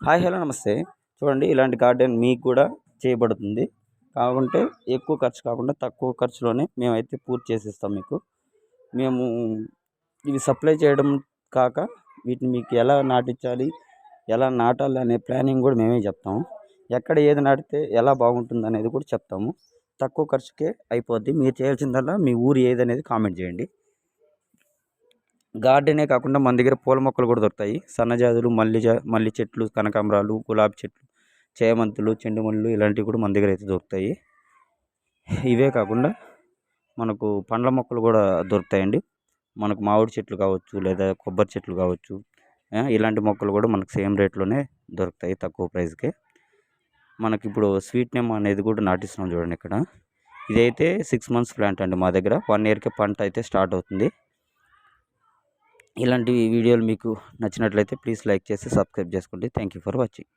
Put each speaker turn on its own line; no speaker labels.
Hi hello నమస్తే. చూడండి ఇలాంటి గార్డెన్ మీకు కూడా చేయబడుతుంది. కాకుంటే ఎక్కువ ఖర్చు కాకుండా తక్కువ ఖర్చులోనే మేమైతే పూర్తి చేసిస్తాం మీకు. మేము ఇవి సప్లై చేయడం కాక వీటిని మీకు ఎలా నాటించాలి ఎలా నాటాలి అనే ప్లానింగ్ కూడా మేమే చెప్తాము. ఎక్కడ ఏది నాటితే ఎలా బాగుంటుంది అనేది కూడా చెప్తాము. తక్కువ ఖర్చుకే అయిపోద్ది. మీరు చేయాల్సిందల్లా మీ ఊరు ఏది అనేది కామెంట్ చేయండి. గార్డెనే కాకుండా మన దగ్గర పూల మొక్కలు కూడా దొరుకుతాయి. సన్నజాజులు మల్లి జా మల్లి చెట్లు కనకాంబరాలు గులాబీ చెట్లు చేమంతులు చెండు మల్లులు ఇలాంటివి కూడా మన దగ్గర అయితే దొరుకుతాయి. ఇవే కాకుండా మనకు పండ్ల మొక్కలు కూడా దొరుకుతాయండి. మనకు మామిడి చెట్లు కావచ్చు లేదా కొబ్బరి చెట్లు కావచ్చు ఇలాంటి మొక్కలు కూడా మనకు సేమ్ రేట్లోనే దొరుకుతాయి తక్కువ ప్రైస్కే. మనకి ఇప్పుడు స్వీట్ నేమ్ అనేది కూడా నాటిస్తున్నాం చూడండి ఇక్కడ. ఇదైతే సిక్స్ మంత్స్ ప్లాంట్ అండి మా దగ్గర. వన్ ఇయర్కి పంట అయితే స్టార్ట్ అవుతుంది. ఇలాంటి వీడియోలు మీకు నచ్చినట్లయితే ప్లీజ్ లైక్ చేసి సబ్స్క్రైబ్ చేసుకోండి. Thank you for watching